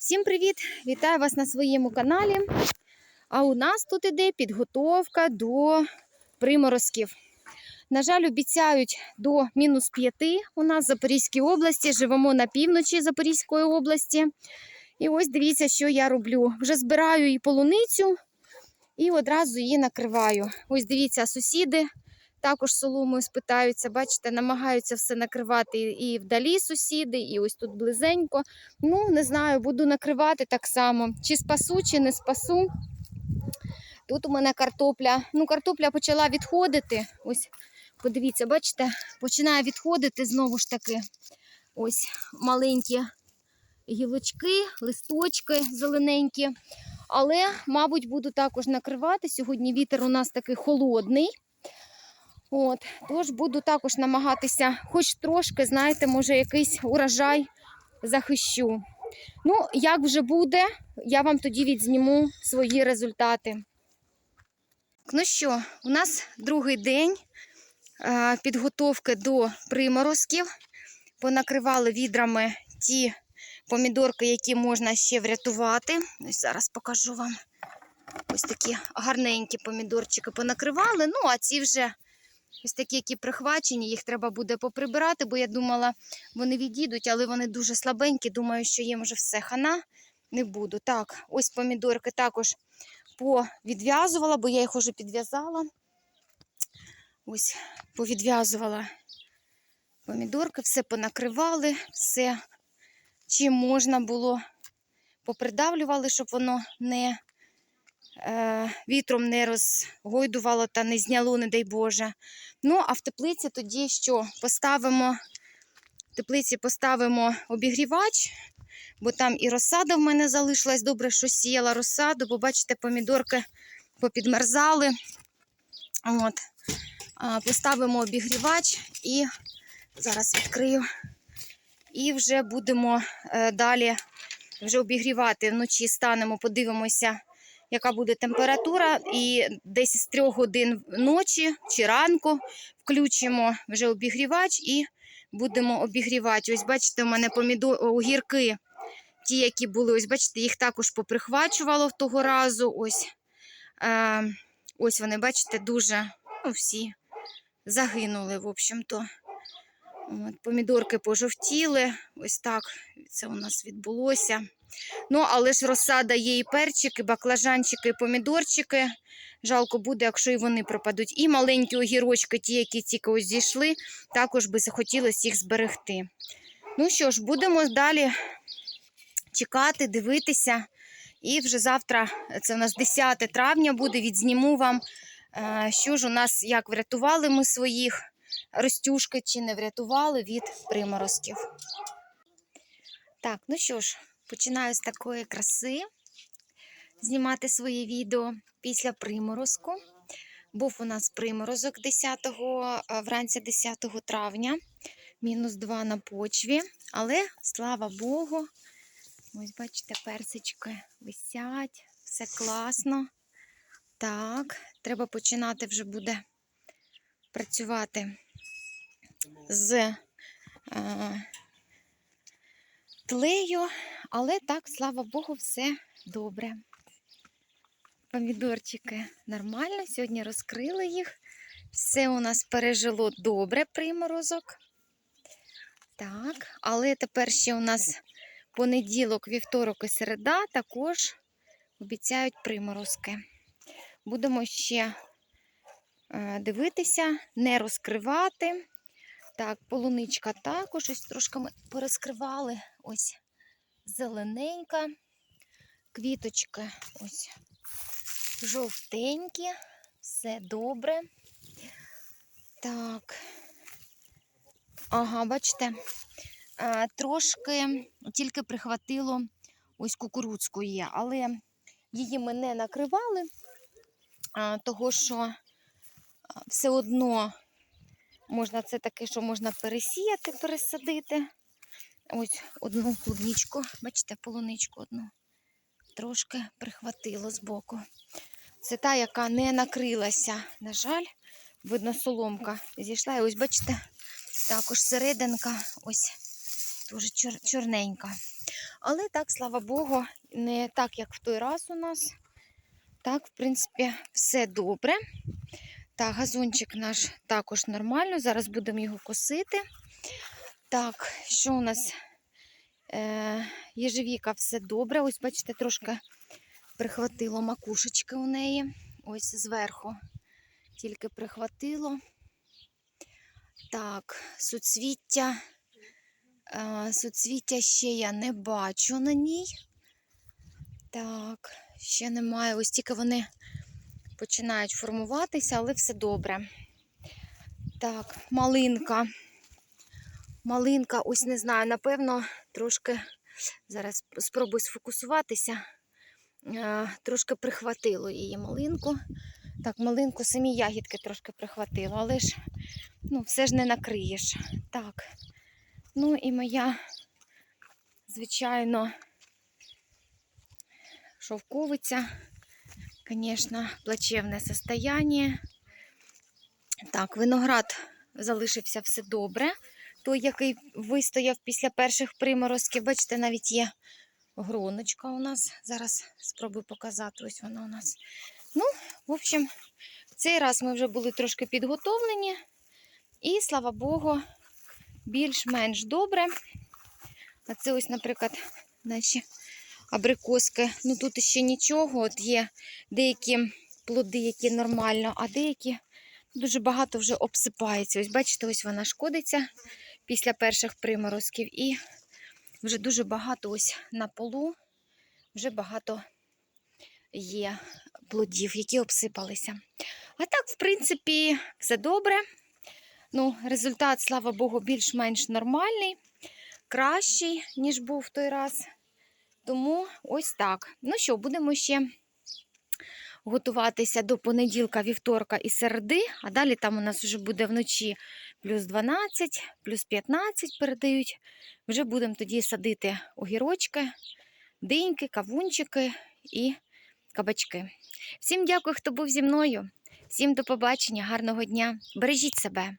Всім привіт! Вітаю вас на своєму каналі. А у нас тут іде підготовка до приморозків. На жаль, обіцяють до мінус 5 у нас в Запорізькій області. Живемо на півночі Запорізької області. І ось дивіться, що я роблю. Вже збираю і полуницю і одразу її накриваю. Ось дивіться, сусіди також соломою спитаються. Бачите, намагаються все накривати і вдалі сусіди, і ось тут близенько. Ну, не знаю, буду накривати так само. Чи спасу, чи не спасу. Тут у мене картопля. Ну, картопля почала відходити. Ось, подивіться, бачите, починає відходити знову ж таки. Ось маленькі гілочки, листочки зелененькі. Але, мабуть, буду також накривати. Сьогодні вітер у нас такий холодний. От, тож буду також намагатися, хоч трошки, знаєте, може, якийсь урожай захищу. Ну, як вже буде, я вам тоді відзніму свої результати. Ну що, у нас другий день е, підготовки до приморозків. Понакривали відрами ті помідорки, які можна ще врятувати. Ось зараз покажу вам. Ось такі гарненькі помідорчики понакривали. Ну, а ці вже ось такі, які прихвачені, їх треба буде поприбирати, бо я думала, вони відійдуть, але вони дуже слабенькі. Думаю, що їм вже все хана не буду. Так, ось помідорки також повідв'язувала, бо я їх уже підв'язала. Ось повідв'язувала помідорки, все понакривали, все чим можна було, попридавлювали, щоб воно не вітром не розгойдувало та не зняло, не дай Боже. Ну, а в теплиці тоді що? Поставимо в теплиці поставимо обігрівач, бо там і розсада в мене залишилась. Добре, що сіяла розсаду, бо бачите, помідорки попідмерзали. От. Поставимо обігрівач і зараз відкрию. І вже будемо е, далі вже обігрівати. Вночі станемо, подивимося, яка буде температура. І десь з 3 годин ночі чи ранку включимо вже обігрівач і будемо обігрівати. Ось бачите, у мене помідор... огірки, ті, які були, ось бачите, їх також поприхвачувало того разу. Ось е, ось вони, бачите, дуже ну, всі загинули, в общем-то. Помідорки пожовтіли. Ось так це у нас відбулося. Ну, але ж розсада є і перчики, баклажанчики, і помідорчики. Жалко буде, якщо і вони пропадуть. І маленькі огірочки, ті, які тільки ось зійшли, також би захотілося їх зберегти. Ну що ж, будемо далі чекати, дивитися. І вже завтра, це у нас 10 травня буде, відзніму вам, е, що ж у нас, як врятували ми своїх ростюшки, чи не врятували від приморозків. Так, ну що ж, починаю з такої краси знімати своє відео після приморозку. Був у нас приморозок 10, вранці 10 травня, мінус 2 на почві. Але, слава Богу, ось бачите, персички висять, все класно. Так, треба починати вже буде працювати з е, тлею, але так, слава Богу, все добре. Помідорчики нормально, сьогодні розкрили їх. Все у нас пережило добре приморозок. Так, але тепер ще у нас понеділок, вівторок і середа також обіцяють приморозки. Будемо ще е, дивитися, не розкривати. Так, полуничка також ось трошки ми порозкривали. Ось зелененька. Квіточки ось жовтенькі, все добре. Так. Ага, бачите, а, трошки тільки прихватило ось кукурудзку є, але її ми не накривали, того що все одно можна це таке, що можна пересіяти, пересадити. Ось одну клубничку, бачите, полуничку одну трошки прихватило збоку. Це та, яка не накрилася. На жаль, видно, соломка зійшла. І ось, бачите, також серединка ось дуже чор чорненька. Але так, слава Богу, не так, як в той раз у нас. Так, в принципі, все добре. Так, газончик наш також нормально. Зараз будемо його косити. Так, що у нас? Е, єжевіка все добре. Ось, бачите, трошки прихватило макушечки у неї. Ось зверху. Тільки прихватило. Так, суцвіття. Е, суцвіття ще я не бачу на ній. Так, ще немає. Ось тільки вони починають формуватися, але все добре. Так, малинка. Малинка, ось не знаю, напевно, трошки зараз спробую сфокусуватися. Е, Трошки прихватило її малинку. Так, малинку самі ягідки трошки прихватило, але ж ну, все ж не накриєш. Так. Ну і моя, звичайно, шовковиця. Звісно, плачевне состояние. Так, виноград залишився все добре. Той, який вистояв після перших приморозків, бачите, навіть є гроночка у нас. Зараз спробую показати. Ось вона у нас. Ну, в общем, в цей раз ми вже були трошки підготовлені. І, слава Богу, більш-менш добре. А це ось, наприклад, наші абрикоски. Ну тут ще нічого. От є деякі плоди, які нормально, а деякі дуже багато вже обсипається. Ось бачите, ось вона шкодиться після перших приморозків. І вже дуже багато ось на полу, вже багато є плодів, які обсипалися. А так, в принципі, все добре. Ну, результат, слава Богу, більш-менш нормальний, кращий, ніж був в той раз. Тому ось так. Ну що, будемо ще готуватися до понеділка, вівторка і середи, а далі там у нас вже буде вночі плюс 12, плюс 15 передають. Вже будемо тоді садити огірочки, диньки, кавунчики і кабачки. Всім дякую, хто був зі мною. Всім до побачення, гарного дня. Бережіть себе.